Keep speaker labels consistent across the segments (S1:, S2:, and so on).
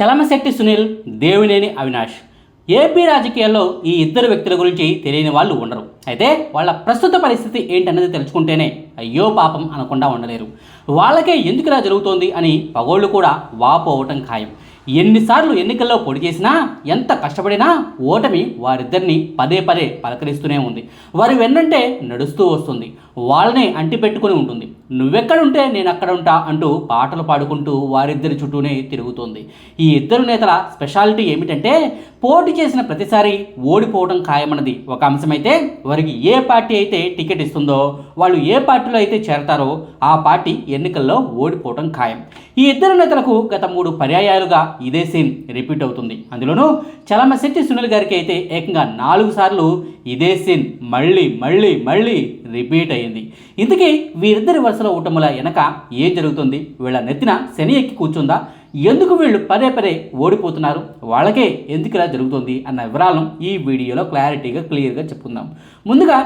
S1: Chalamasetti Sunil Devineni Avinash. AP రాజకీయాల్లో ఈ ఇద్దరు వ్యక్తుల గురించి తెలియని వాళ్ళు ఉండరు. అయితే వాళ్ళ ప్రస్తుత పరిస్థితి ఏంటన్నది తెలుసుకుంటేనే అయ్యో పాపం అనకుండా ఉండలేరు. వాళ్ళకే ఎందుకురా జరుగుతోంది అని పగోళ్ళు కూడా వాపోవటం ఖాయం. ఎన్నిసార్లు ఎన్నికల్లో పొడి చేసినా ఎంత కష్టపడినా ఓటమి వారిద్దరిని పదే పదే పలకరిస్తూనే ఉంది. వారి వెన్నంటే నడుస్తూ వస్తుంది. వాళ్ళనే అంటిపెట్టుకుని ఉంటుంది. నువ్వెక్కడుంటే నేను అక్కడ ఉంటా అంటూ పాటలు పాడుకుంటూ వారిద్దరి చుట్టూనే తిరుగుతోంది. ఈ ఇద్దరు నేతల స్పెషాలిటీ ఏమిటంటే పోటీ చేసిన ప్రతిసారి ఓడిపోవడం ఖాయమన్నది. ఒక అంశమైతే వారికి ఏ పార్టీ అయితే టికెట్ ఇస్తుందో వాళ్ళు ఏ పార్టీలో అయితే చేరతారో ఆ పార్టీ ఎన్నికల్లో ఓడిపోవడం ఖాయం. ఈ ఇద్దరు నేతలకు గత మూడు పర్యాయాలుగా ఇదే సీన్ రిపీట్ అవుతుంది. అందులోనూ చలమశెట్టి సునీల్ గారికి అయితే ఏకంగా నాలుగు సార్లు ఇదే సీన్ మళ్ళీ మళ్ళీ మళ్ళీ రిపీట్ అయింది. ఇంతకీ వీరిద్దరి వరుసలో ఓటముల వెనక ఏం జరుగుతుంది? వీళ్ళ నెత్తిన శని ఎక్కి కూర్చుందా? ఎందుకు వీళ్ళు పదే పదే ఓడిపోతున్నారు? వాళ్ళకే ఎందుకు ఇలా జరుగుతుంది? అన్న వివరాలను ఈ వీడియోలో క్లారిటీగా క్లియర్గా చెప్పుకుందాం. ముందుగా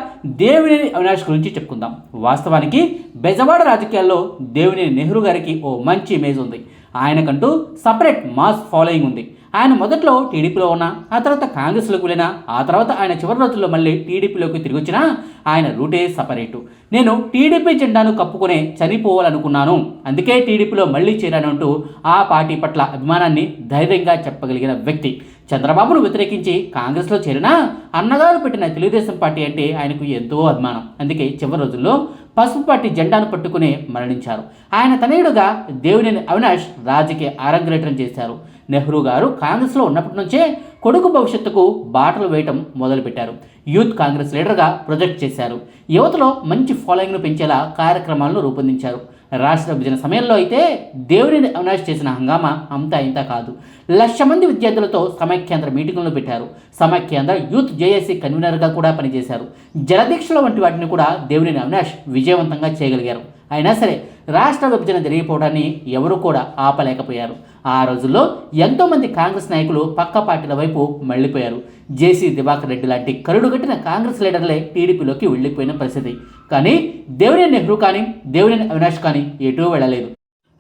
S1: దేవినేని అవినాష్ గురించి చెప్పుకుందాం. వాస్తవానికి బెజవాడ రాజకీయాల్లో దేవినేని నెహ్రూ గారికి ఓ మంచి ఇమేజ్ ఉంది. ఆయనకంటూ సపరేట్ మాస్ ఫాలోయింగ్ ఉంది. ఆయన మొదట్లో టీడీపీలో ఉన్నా ఆ తర్వాత కాంగ్రెస్లోకి వెళ్ళినా ఆ తర్వాత ఆయన చివరి రోజుల్లో మళ్ళీ టీడీపీలోకి తిరిగి వచ్చినా ఆయన రూటే సపరేటు. నేను టీడీపీ జెండాను కప్పుకునే చనిపోవాలనుకున్నాను. అందుకే టీడీపీలో మళ్ళీ చేరానంటూ ఆ పార్టీ పట్ల అభిమానాన్ని ధైర్యంగా చెప్పగలిగిన వ్యక్తి. చంద్రబాబును వ్యతిరేకించి కాంగ్రెస్లో చేరినా అన్నగారు పెట్టిన తెలుగుదేశం పార్టీ అంటే ఆయనకు ఎంతో అభిమానం. అందుకే చివరి రోజుల్లో పసుపు పార్టీ జెండాను పట్టుకుని మరణించారు. ఆయన తనయుడుగా దేవినేని అవినాష్ రాజకీయ ఆరంగరేటం చేశారు. నెహ్రూ గారు కాంగ్రెస్లో ఉన్నప్పటి నుంచే కొడుకు భవిష్యత్తుకు బాటలు వేయటం మొదలుపెట్టారు. యూత్ కాంగ్రెస్ లీడర్గా ప్రొజెక్ట్ చేశారు. యువతలో మంచి ఫాలోయింగ్ను పెంచేలా కార్యక్రమాలను రూపొందించారు. రాష్ట్ర విభజన సమయంలో అయితే దేవుడిని అవినాష్ చేసిన హంగామా అంతా ఇంత కాదు. లక్ష మంది విద్యార్థులతో సమైక్యాంధ్ర మీటింగులను పెట్టారు. సమైక్యాంధ్ర యూత్ జేఏసీ కన్వీనర్గా కూడా పనిచేశారు. జలదీక్షల వంటి వాటిని కూడా దేవుడిని అవినాష్ విజయవంతంగా చేయగలిగారు. అయినా సరే రాష్ట్ర విభజన జరిగిపోవడాన్ని ఎవరూ కూడా ఆపలేకపోయారు. ఆ రోజుల్లో ఎంతోమంది కాంగ్రెస్ నాయకులు పక్క పార్టీల వైపు మళ్ళీపోయారు. జేసీ దివాకర్ రెడ్డి లాంటి కరుడు కట్టిన కాంగ్రెస్ లీడర్లే టీడీపీలోకి వెళ్ళిపోయిన పరిస్థితి. కానీ దేవినేని నెహ్రూ కానీ దేవినేని అవినాష్ కానీ ఎటూ వెళ్ళలేదు.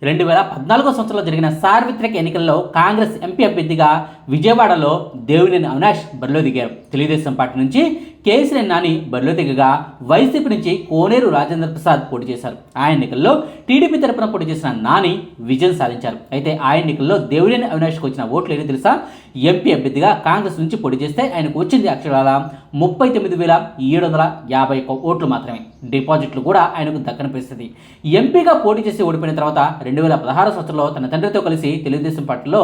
S1: రెండు వేల పద్నాలుగో సంవత్సరంలో జరిగిన సార్వత్రిక ఎన్నికల్లో కాంగ్రెస్ ఎంపీ అభ్యర్థిగా విజయవాడలో దేవినేని అవినాష్ బరిలో దిగారు. తెలుగుదేశం పార్టీ నుంచి కేసీఆర్ నాని బరిలో దిగగా వైసీపీ నుంచి కోనేరు రాజేంద్ర ప్రసాద్ పోటీ చేశారు. ఆ ఎన్నికల్లో టీడీపీ తరపున పోటీ చేసిన నాని విజయం సాధించారు. అయితే ఆ ఎన్నికల్లో దేవుడేని అవినాష్కి వచ్చిన ఓట్లు ఏంటి తెలుసా? ఎంపీ అభ్యర్థిగా కాంగ్రెస్ నుంచి పోటీ చేస్తే ఆయనకు వచ్చింది అక్షరాల ముప్పై తొమ్మిది వేల ఏడు వందల యాభై ఒక్క ఓట్లు మాత్రమే. డిపాజిట్లు కూడా ఆయనకు దక్కని పరిస్థితి. ఎంపీగా పోటీ చేసి ఓడిపోయిన తర్వాత రెండు వేల పదహారు సంవత్సరంలో తన తండ్రితో కలిసి తెలుగుదేశం పార్టీలో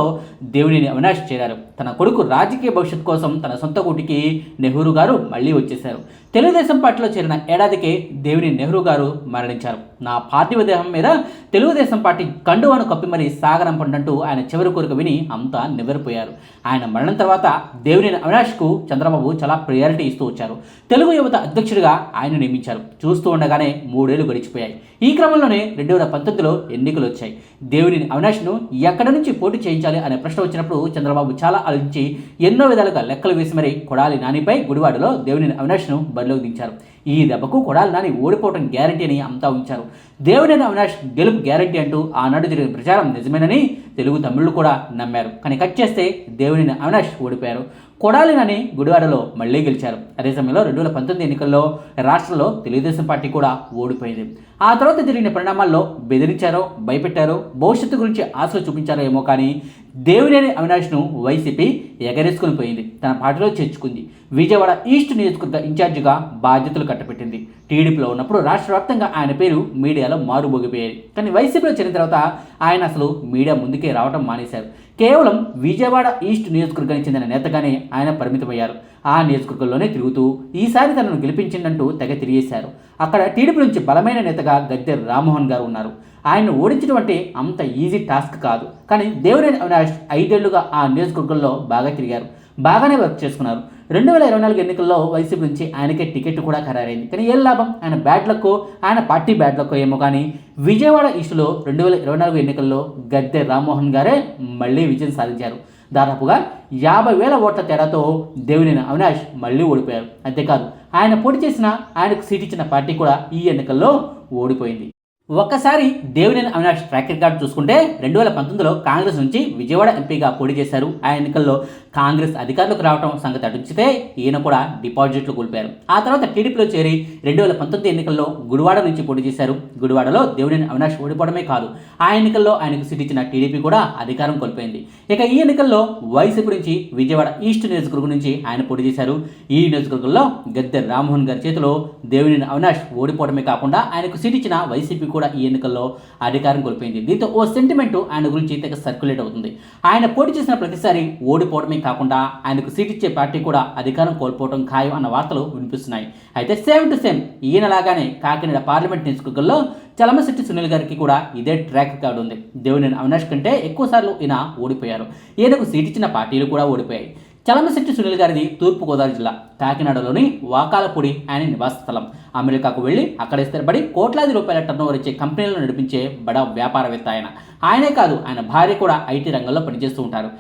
S1: దేవుడిని అవినాష్ చేరారు. తన కొడుకు రాజకీయ భవిష్యత్ కోసం తన సొంత కూటికి నెహ్రూ గారు మళ్ళీ వచ్చేశారు. తెలుగుదేశం పార్టీలో చేరిన ఏడాదికే దేవిని నెహ్రూ గారు మరణించారు. నా పార్థివ దేహం మీద తెలుగుదేశం పార్టీ కండువాను కప్పి మరీ సాగరంపండంటూ ఆయన చివరి కోరిక విని అంతా నివ్వరిపోయారు. ఆయన మరణం తర్వాత దేవినేని అవినాష్కు చంద్రబాబు చాలా ప్రయారిటీ ఇస్తూ వచ్చారు. తెలుగు యువత అధ్యక్షుడిగా ఆయన నియమించారు. చూస్తూ ఉండగానే మూడేళ్ళు గడిచిపోయాయి. ఈ క్రమంలోనే రెండు వేల పంతొమ్మిదిలో ఎన్నికలు వచ్చాయి. దేవినేని అవినాష్ను ఎక్కడి నుంచి పోటీ చేయించాలి అనే ప్రశ్న వచ్చినప్పుడు చంద్రబాబు చాలా ఆలోచించి ఎన్నో విధాలుగా లెక్కలు వేసి మరీ కొడాలి నానిపై గుడివాడలో దేవినేని అవినాష్ను బరిలోకి దించారు. ఈ దెబ్బకు కొడాలి నాని ఓడిపోవడం గ్యారంటీ అని అంతా ఉంచారు. దేవుడైన అవినాష్ గెలుపు గ్యారంటీ అంటూ ఆనాడు జరిగిన ప్రచారం నిజమేనని తెలుగు తమిళులు కూడా నమ్మారు. కానీ కట్ చేస్తే దేవుడైన అవినాష్ ఓడిపోయారు. కొడాలినని గుడివాడలో మళ్ళీ గెలిచారు. అదే సమయంలో రెండు వేల పంతొమ్మిది ఎన్నికల్లో రాష్ట్రంలో తెలుగుదేశం పార్టీ కూడా ఓడిపోయింది. ఆ తర్వాత జరిగిన పరిణామాల్లో బెదిరించారో భయపెట్టారో భవిష్యత్తు గురించి ఆశలు చూపించారో ఏమో కానీ దేవుడేని అవినాష్ను వైసీపీ ఎగరేసుకుని పోయింది. తన పార్టీలో చేర్చుకుంది. విజయవాడ ఈస్ట్ నియోజకవర్గ ఇన్ఛార్జిగా బాధ్యతలు కట్టబెట్టింది. టీడీపీలో ఉన్నప్పుడు రాష్ట్ర వ్యాప్తంగా ఆయన పేరు మీడియాలో మారుబోగిపోయాయి కానీ వైసీపీలో చేరిన తర్వాత ఆయన అసలు మీడియా ముందుకే రావడం మానేశారు. కేవలం విజయవాడ ఈస్ట్ నియోజకవర్గానికి చెందిన నేతగానే ఆయన పరిమితమయ్యారు. ఆ నియోజకవర్గంలోనే తిరుగుతూ ఈసారి తనను గెలిపించిందంటూ తెగ తిరిగేశారు. అక్కడ టీడీపీ నుంచి బలమైన నేతగా గద్దె రామ్మోహన్ గారు ఉన్నారు. ఆయన్ను ఓడించడం అంటే అంత ఈజీ టాస్క్ కాదు. కానీ దేవరేని అవినాష్ ఐదేళ్ళుగా ఆ నియోజకవర్గంలో బాగా తిరిగారు. బాగానే వర్క్ చేసుకున్నారు. రెండు వేల ఇరవై నాలుగు ఎన్నికల్లో వైసీపీ నుంచి ఆయనకే టికెట్ కూడా ఖరారైంది. కానీ ఏం లాభం? ఆయన బ్యాడ్లకు ఆయన పార్టీ బ్యాడ్లకు ఏమో కానీ విజయవాడ ఈస్టులో రెండు వేల ఇరవై నాలుగు ఎన్నికల్లో గద్దె రామ్మోహన్ గారే మళ్ళీ విజయం సాధించారు. దాదాపుగా యాభై వేల ఓట్ల తేడాతో దేవినేని అవినాష్ మళ్ళీ ఓడిపోయారు. అంతేకాదు ఆయన పోటీ చేసిన ఆయనకు సీట్ ఇచ్చిన పార్టీ కూడా ఈ ఎన్నికల్లో ఓడిపోయింది. ఒక్కసారి దేవినేని అవినాష్ ట్రాక్ రికార్డు చూసుకుంటే రెండు వేల పంతొమ్మిదిలో కాంగ్రెస్ నుంచి విజయవాడ ఎంపీగా పోటీ చేశారు. ఆ ఎన్నికల్లో కాంగ్రెస్ అధికారులకు రావడం సంగతి అటుంచితే ఈయన కూడా డిపాజిట్లు కోల్పోయారు. ఆ తర్వాత టీడీపీలో చేరి రెండు వేల పంతొమ్మిది ఎన్నికల్లో గుడివాడ నుంచి పోటీ చేశారు. గుడివాడలో దేవుడిని అవినాష్ ఓడిపోవడమే కాదు ఆ ఎన్నికల్లో ఆయనకు సీట్ ఇచ్చిన టీడీపీ కూడా అధికారం కోల్పోయింది. ఇక ఈ ఎన్నికల్లో వైసీపీ నుంచి విజయవాడ ఈస్ట్ నియోజకవర్గం నుంచి ఆయన పోటీ చేశారు. ఈ నియోజకవర్గంలో గద్దె రామ్మోహన్ గారి చేతిలో దేవుడిని అవినాష్ ఓడిపోవడమే కాకుండా ఆయనకు సీట్ ఇచ్చిన వైసీపీ కూడా ఈ ఎన్నికల్లో అధికారం కోల్పోయింది. దీంతో ఓ సెంటిమెంట్ ఆయన గురించి తెగ సర్క్యులేట్ అవుతుంది. ఆయన పోటీ చేసిన ప్రతిసారి ఓడిపోవడమే కాకుండా ఆయనకు సీట్ ఇచ్చే పార్టీ కూడా అధికారం కోల్పోవడం ఖాయం అన్న వార్తలు వినిపిస్తున్నాయి. అయితే సేమ్ టు సేమ్ ఈయనలాగానే కాకినాడ పార్లమెంట్ నియోజకవర్గంలో చలమశెట్టి సునీల్ గారికి కూడా ఇదే ట్రాక్ కార్డు ఉంది. దేవుని అవినాష్ కంటే ఎక్కువ సార్లు ఈయన ఓడిపోయారు. ఈయనకు సీట్ ఇచ్చిన పార్టీలు కూడా ఓడిపోయాయి. చలమశెట్టి సునీల్ గారిది తూర్పుగోదావరి జిల్లా కాకినాడలోని వాకాలపూడి ఆయన నివాస స్థలం. అమెరికాకు వెళ్ళి అక్కడ స్థిరపడి కోట్లాది రూపాయల టర్నోవర్ ఇచ్చే కంపెనీలను నడిపించే బడా వ్యాపారవేత్త ఆయన. ఆయనే కాదు ఆయన భార్య కూడా ఐటీ రంగంలో పనిచేస్తూ ఉంటారు.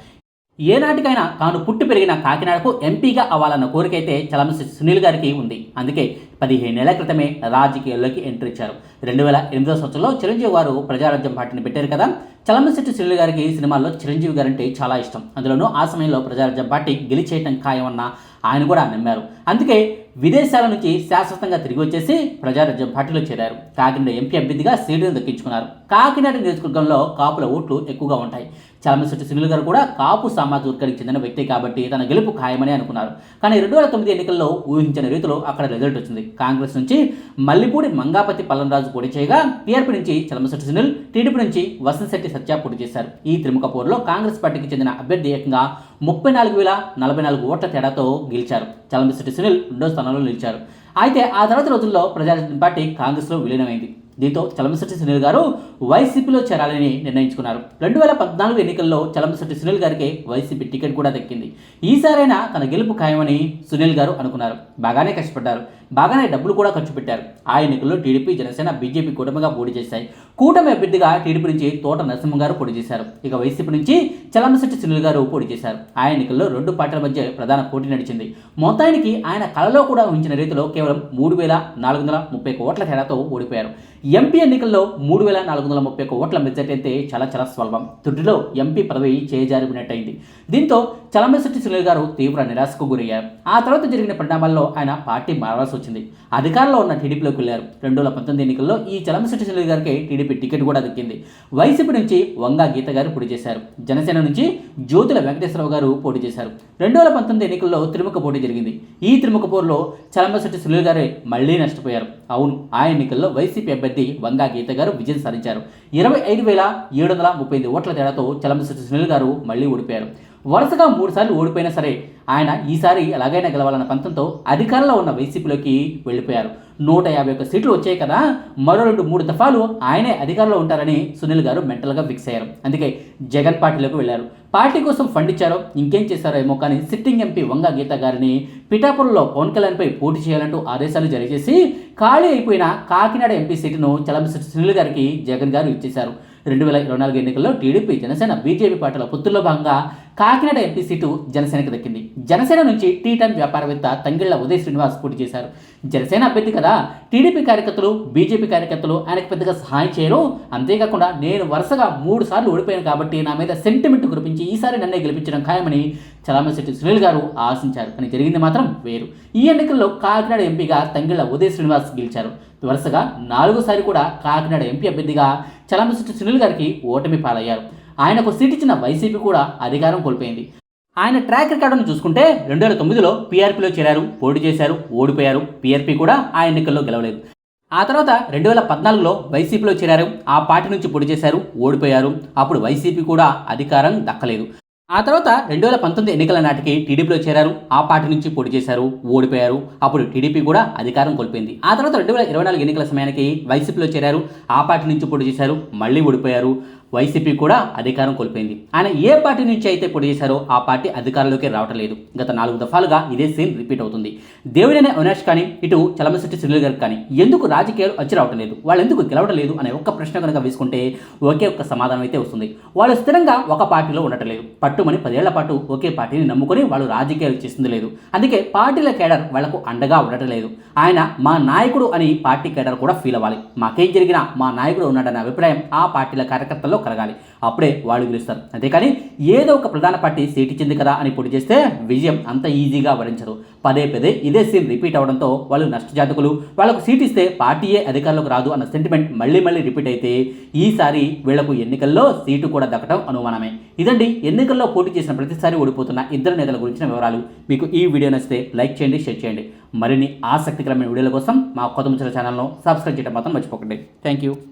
S1: ఏనాటికైనా తాను పుట్టి పెరిగిన కాకినాడకు ఎంపీగా అవ్వాలన్న కోరిక అయితే చలమశెట్టి సునీల్ గారికి ఉంది. అందుకే పదిహేను నెలల క్రితమే రాజకీయాల్లోకి ఎంట్రీ ఇచ్చారు. రెండు వేల ఎనిమిదో సంవత్సరంలో చిరంజీవి గారు ప్రజారాజ్యం పార్టీని పెట్టారు కదా? చలమశెట్టి సునీల్ గారికి సినిమాల్లో చిరంజీవి గారంటే చాలా ఇష్టం. అందులోనూ ఆ సమయంలో ప్రజారాజ్యం పార్టీ గెలిచేయటం ఖాయమన్న ఆయన కూడా నమ్మారు. అందుకే విదేశాల నుంచి శాశ్వతంగా తిరిగి వచ్చేసి ప్రజారాజ్యం పార్టీలో చేరారు. కాకినాడ ఎంపీ అభ్యర్థిగా సీటును దక్కించుకున్నారు. కాకినాడ నియోజకవర్గంలో కాపుల ఓట్లు ఎక్కువగా ఉంటాయి. చలమశెట్టి సునీల్ గారు కూడా కాపు సామాజిక వర్గానికి చెందిన వ్యక్తి కాబట్టి తన గెలుపు ఖాయమని అనుకున్నారు. కానీ రెండు వేల తొమ్మిది ఎన్నికల్లో ఊహించిన రీతిలో అక్కడ రిజల్ట్ వచ్చింది. కాంగ్రెస్ నుంచి మల్లిపూడి మంగాపతి పల్లంరాజు పోటీ చేయగా టీఆర్పీ నుంచి చలమశెట్టి సునీల్ టీడీపీ నుంచి వసంతశెట్టి సత్య పోటీ చేశారు. ఈ త్రిముఖ పోరులో కాంగ్రెస్ పార్టీకి చెందిన అభ్యర్థి ఏకంగా ముప్పై నాలుగు వేల నలభై నాలుగు ఓట్ల తేడాతో గెలిచారు. చలమశెట్టి సునీల్ రెండో స్థానంలో నిలిచారు. అయితే ఆ తర్వాత రోజుల్లో ప్రజాజన పార్టీ కాంగ్రెస్లో విలీనమైంది. దీంతో చలమశెట్టి సునీల్ గారు వైసీపీలో చేరాలని నిర్ణయించుకున్నారు. రెండు వేల పద్నాలుగు ఎన్నికల్లో చలమశెట్టి సునీల్ గారికి వైసీపీ టికెట్ కూడా దక్కింది. ఈసారైనా తన గెలుపు ఖాయమని సునీల్ గారు అనుకున్నారు. బాగానే కష్టపడ్డారు. బాగానే డబ్బులు కూడా ఖర్చు పెట్టారు. ఆ ఎన్నికల్లో టీడీపీ జనసేన బీజేపీ కూటమిగా పోటీ చేశాయి. కూటమి అభ్యర్థిగా టీడీపీ నుంచి తోట నరసింహ గారు పోటీ చేశారు. ఇక వైసీపీ నుంచి చలమశెట్టి సునీల్ గారు పోటీ చేశారు. ఆ ఎన్నికల్లో రెండు పార్టీల మధ్య ప్రధాన పోటీ నడిచింది. మొత్తానికి ఆయన కళలో కూడా ఉంచిన రీతిలో కేవలం మూడు వేల నాలుగు వందల ముప్పై ఓట్ల తేడాతో ఓడిపోయారు. ఎంపీ ఎన్నికల్లో మూడు వేల నాలుగు వందల ముప్పై ఒక్క ఓట్ల మెజార్టీ అయితే చాలా చాలా స్వల్పం. తుడిలో ఎంపీ పదవి చేజారిపోయినట్టయింది. దీంతో చలమశెట్టి సునీల్ గారు తీవ్ర నిరాశకు గురయ్యారు. ఆ తర్వాత జరిగిన పరిణామాల్లో ఆయన పార్టీ మారాల్సి వచ్చింది. అధికారంలో ఉన్న టీడీపీలోకి వెళ్ళారు. రెండు వేల పంతొమ్మిది ఎన్నికల్లో ఈ చలమశెట్టి సునీల్ గారికి టీడీపీ టికెట్ కూడా దక్కింది. వైసీపీ నుంచి వంగా గీత గారు పోటీ చేశారు. జనసేన నుంచి జ్యోతుల వెంకటేశ్వరరావు గారు పోటీ చేశారు. రెండు వేల పంతొమ్మిది ఎన్నికల్లో త్రిముఖ పోటీ జరిగింది. ఈ త్రిముఖ పోరులో చలమశెట్టి సునీల్ గారే మళ్ళీ నష్టపోయారు. అవును ఆ ఎన్నికల్లో వైసీపీ అభ్యర్థి వంగా గీత గారు విజయం సాధించారు. ఇరవై ఐదు వేల ఏడు వందల ముప్పై ఐదు ఓట్ల తేడాతో చలమశెట్టి సునీల్ గారు మళ్ళీ ఓడిపోయారు. వరుసగా మూడుసార్లు ఓడిపోయినా సరే ఆయన ఈసారి ఎలాగైనా గెలవాలన్న పంతంతో అధికారంలో ఉన్న వైసీపీలోకి వెళ్ళిపోయారు. నూట యాభై ఒక్క సీట్లు వచ్చాయి కదా మరో రెండు మూడు దఫాలు ఆయనే అధికారంలో ఉంటారని సునీల్ గారు మెంటల్గా ఫిక్స్ అయ్యారు. అందుకే జగన్ పార్టీలోకి వెళ్ళారు. పార్టీ కోసం ఫండ్ ఇచ్చారో ఇంకేం చేశారో ఏమో కానీ సిట్టింగ్ ఎంపీ వంగ గీత గారిని పిఠాపురంలో పవన్ కళ్యాణ్పై పోటీ చేయాలంటూ ఆదేశాలు జారీ చేసి ఖాళీ అయిపోయిన కాకినాడ ఎంపీ సీటును చలమశెట్టి సునీల్ గారికి జగన్ గారు ఇచ్చేశారు. రెండు వేల ఇరవై నాలుగు ఎన్నికల్లో టీడీపీ జనసేన బీజేపీ పార్టీల పొత్తుల్లో భాగంగా కాకినాడ ఎంపీ సీటు జనసేనకు దక్కింది. జనసేన నుంచి టీ టైం వ్యాపారవేత్త తంగిళ్ళ ఉదయ్ శ్రీనివాస్ పోటీ చేశారు. జనసేన అభ్యర్థి కదా టీడీపీ కార్యకర్తలు బీజేపీ కార్యకర్తలు ఆయనకు పెద్దగా సహాయం చేయరు. అంతేకాకుండా నేను వరుసగా మూడు సార్లు ఓడిపోయాను కాబట్టి నా మీద సెంటిమెంట్ కురిపించి ఈసారి నన్నే గెలిపించడం ఖాయమని చలామశెట్టి సునీల్ గారు ఆశించారు. కానీ జరిగింది మాత్రం వేరు. ఈ ఎన్నికల్లో కాకినాడ ఎంపీగా తంగిళ్ళ ఉదయ్ శ్రీనివాస్ గెలిచారు. వరుసగా నాలుగోసారి కూడా కాకినాడ ఎంపీ అభ్యర్థిగా చలామశెట్టి సునీల్ గారికి ఓటమి పాలయ్యారు. ఆయనకు సీట్ ఇచ్చిన వైసీపీ కూడా అధికారం కోల్పోయింది. ఆయన ట్రాక్ రికార్డును చూసుకుంటే రెండు వేల తొమ్మిదిలో పీఆర్పీలో చేరారు పోటీ చేశారు ఓడిపోయారు. పీఆర్పీ కూడా ఆ ఎన్నికల్లో గెలవలేదు. ఆ తర్వాత రెండు వేల పద్నాలుగులో వైసీపీలో చేరారు ఆ పార్టీ నుంచి పోటీ చేశారు ఓడిపోయారు. అప్పుడు వైసీపీ కూడా అధికారం దక్కలేదు. ఆ తర్వాత రెండు వేల పంతొమ్మిది ఎన్నికల నాటికి టీడీపీలో చేరారు ఆ పార్టీ నుంచి పోటీ చేశారు ఓడిపోయారు. అప్పుడు టీడీపీ కూడా అధికారం కోల్పోయింది. ఆ తర్వాత రెండు వేల ఇరవై నాలుగు ఎన్నికల సమయానికి వైసీపీలో చేరారు ఆ పార్టీ నుంచి పోటీ చేశారు మళ్ళీ ఓడిపోయారు. వైసీపీ కూడా అధికారం కోల్పోయింది. ఆయన ఏ పార్టీ నుంచి అయితే పొడి చేశారో ఆ పార్టీ అధికారంలోకి రావటం లేదు. గత నాలుగు దఫాలుగా ఇదే సీన్ రిపీట్ అవుతుంది. దేవుడైన అవినాష్ కానీ ఇటు చలమశెట్టి సునీల్ గారు కానీ ఎందుకు రాజకీయాలు వచ్చి రావటం లేదు? వాళ్ళు ఎందుకు గెలవడం లేదు అనే ఒక్క ప్రశ్న కనుక వేసుకుంటే ఒకే ఒక్క సమాధానం అయితే వస్తుంది. వాళ్ళు స్థిరంగా ఒక పార్టీలో ఉండటం లేదు. పట్టుమని పదేళ్ళ పాటు ఒకే పార్టీని నమ్ముకొని వాళ్ళు రాజకీయాలు చేస్తుంది లేదు. అందుకే పార్టీల కేడర్ వాళ్ళకు అండగా ఉండటం లేదు. ఆయన మా నాయకుడు అని పార్టీ కేడర్ కూడా ఫీల్ అవ్వాలి. మాకేం జరిగినా మా నాయకుడు ఉన్నాడనే అభిప్రాయం ఆ పార్టీల కార్యకర్తల్లో కలగాలి. అప్పుడే వాళ్ళు గెలుస్తారు. అంతేకాని ఏదో ఒక ప్రధాన పార్టీ సీట్ ఇచ్చింది కదా అని పొడి చేస్తే విజయం అంత ఈజీగా వరించరు పదే పదే ఇదే సీన్ రిపీట్ అవడంతో వాళ్ళు నష్టజాతకులు వాళ్ళకు సీట్ ఇస్తే పార్టీయే అధికారంలోకి రాదు అన్న సెంటిమెంట్ మళ్ళీ మళ్ళీ రిపీట్ అయితే ఈసారి వీళ్ళకు ఎన్నికల్లో సీటు కూడా దక్కడం అనుమానమే. ఇదండి ఎన్నికల్లో పోటీ చేసిన ప్రతిసారి ఓడిపోతున్న ఇద్దరు నేతల గురించిన వివరాలు. మీకు ఈ వీడియో నచ్చితే లైక్ చేయండి షేర్ చేయండి. మరిన్ని ఆసక్తికరమైన వీడియోల కోసం మా కొత్త ముచ్చల ఛానల్ను సబ్స్క్రైబ్ చేయడం మాత్రం మర్చిపోకండి. Thank you